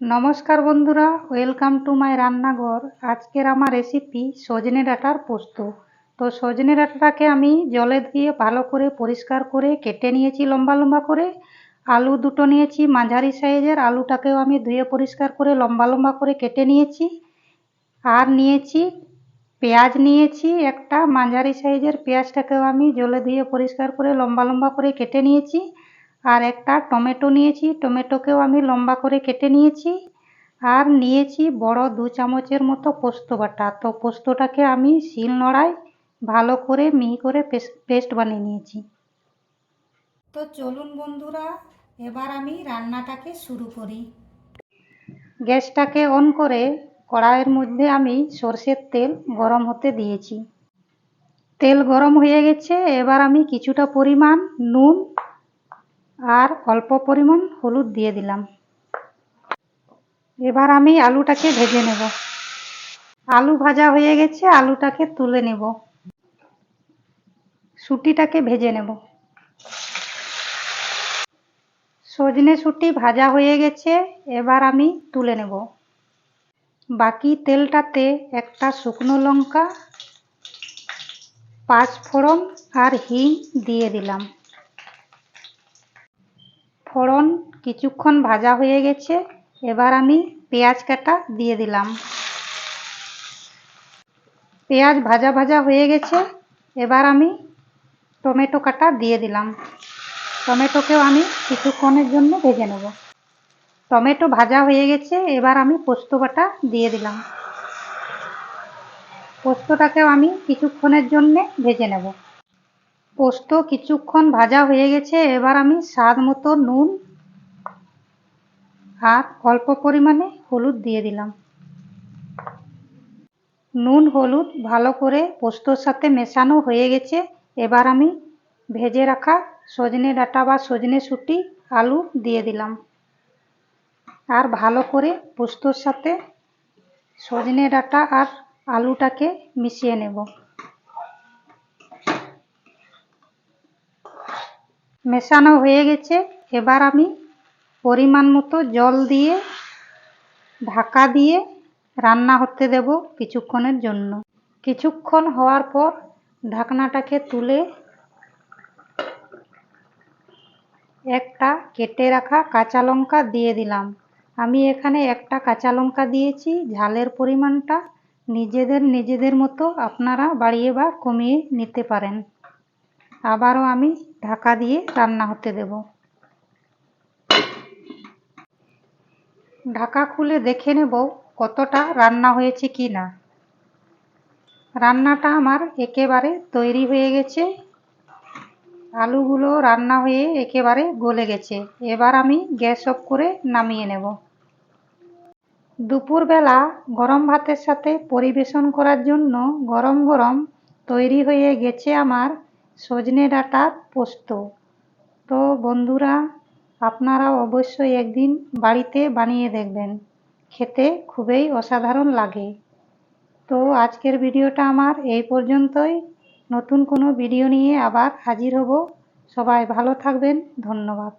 নমস্কার বন্ধুরা welcome to my রান্নাঘর। আজকের আমার রেসিপি সজনে ডাঁটার পোস্ত। তো সজনে ডাঁটাটাকে আমি জলে দিয়ে ভালো করে পরিষ্কার করে কেটে নিয়েছি লম্বা লম্বা করে। আলু দুটো নিয়েছি, মাঝারি সাইজের আলুটাকেও আমি ধুয়ে পরিষ্কার করে লম্বা লম্বা করে কেটে নিয়েছি। আর নিয়েছি পেঁয়াজ নিয়েছি একটা, মাঝারি সাইজের পেঁয়াজটাকেও আমি জলে ধুয়ে পরিষ্কার করে লম্বা লম্বা করে কেটে নিয়েছি। আর একটা টমেটো নিয়েছি। টমেটোকেও আমি লম্বা করে কেটে নিয়েছি। আর নিয়েছি বড় দু চামচের মতো পোস্ত বাটা। তো পোস্তটাকে আমি শিল নোড়ায় ভালো করে মিহি করে পেস্ট বানিয়ে নিয়েছি। তো চলুন বন্ধুরা, এবার আমি রান্নাটাকে শুরু করি। গ্যাসটাকে অন করে কড়াইয়ের মধ্যে আমি সর্ষের তেল গরম হতে দিয়েছি। তেল গরম হয়ে গেছে। এবার আমি কিছুটা পরিমাণ নুন আর অল্প পরিমাণ হলুদ দিয়ে দিলাম। এবার আমি আলুটাকে ভেজে নেব। আলু ভাজা হয়ে গেছে, আলুটাকে তুলে নেব। সুটিটাকে ভেজে নেব। সজনে সুটি ভাজা হয়ে গেছে, এবার আমি তুলে নেব। বাকি তেলটাতে একটা শুকনো লঙ্কা পাঁচ ফোড়ন আর হিং দিয়ে দিলাম। ফোড়ন কিছুক্ষণ ভাজা হয়ে গেছে। এবার আমি পেঁয়াজ কাটা দিয়ে দিলাম। পেঁয়াজ ভাজা ভাজা হয়ে গেছে। এবার আমি টমেটো কাটা দিয়ে দিলাম। টমেটোকেও আমি কিছুক্ষণের জন্য ভেজে নেব। টমেটো ভাজা হয়ে গেছে। এবার আমি পোস্ত বাটা দিয়ে দিলাম। পোস্তটাকেও আমি কিছুক্ষণের জন্যে ভেজে নেব। পোস্ত কিছুক্ষণ ভাজা হয়ে গেছে, এবার আমি স্বাদ মতো নুন আর অল্প পরিমাণে হলুদ দিয়ে দিলাম। নুন, হলুদ ভালো করে পোস্তর সাথে মেশানো হয়ে গেছে, এবার আমি ভেজে রাখা সজনে ডাঁটা বা সজনে শুটি, আলু দিয়ে দিলাম। আর ভালো করে পোস্তর সাথে সজনে ডাঁটা আর আলুটাকে মিশিয়ে নেব। মেশানো হয়ে গেছে। এবার আমি পরিমাণ মতো জল দিয়ে, ঢাকা দিয়ে রান্না হতে দেব কিছুক্ষণের জন্য। কিছুক্ষণ হওয়ার পর ঢাকনাটাকে তুলে একটা কেটে রাখা কাঁচা লঙ্কা দিয়ে দিলাম। আমি এখানে একটা কাঁচা লঙ্কা দিয়েছি। ঝালের পরিমাণটা নিজেদের নিজেদের মতো আপনারা বাড়িয়ে বা কমিয়ে নিতে পারেন। আবারও আমি ঢাকা দিয়ে রান্না হতে দেব। ঢাকা খুলে দেখে নেব কতটা রান্না হয়েছে কি না। রান্নাটা আমার একেবারে তৈরি হয়ে গেছে। আলুগুলো রান্না হয়ে একেবারে গলে গেছে। এবার আমি গ্যাস অফ করে নামিয়ে নেব। দুপুরবেলা গরম ভাতের সাথে পরিবেশন করার জন্য গরম গরম তৈরি হয়ে গেছে আমার সজনে ডাঁটার পোস্ত। তো বন্ধুরা, আপনারা অবশ্যই একদিন বাড়িতে বানিয়ে দেখবেন। খেতে খুবই অসাধারণ লাগে। তো আজকের ভিডিওটা আমার এই পর্যন্তই। নতুন কোনো ভিডিও নিয়ে আবার হাজির হব। সবাই ভালো থাকবেন। ধন্যবাদ।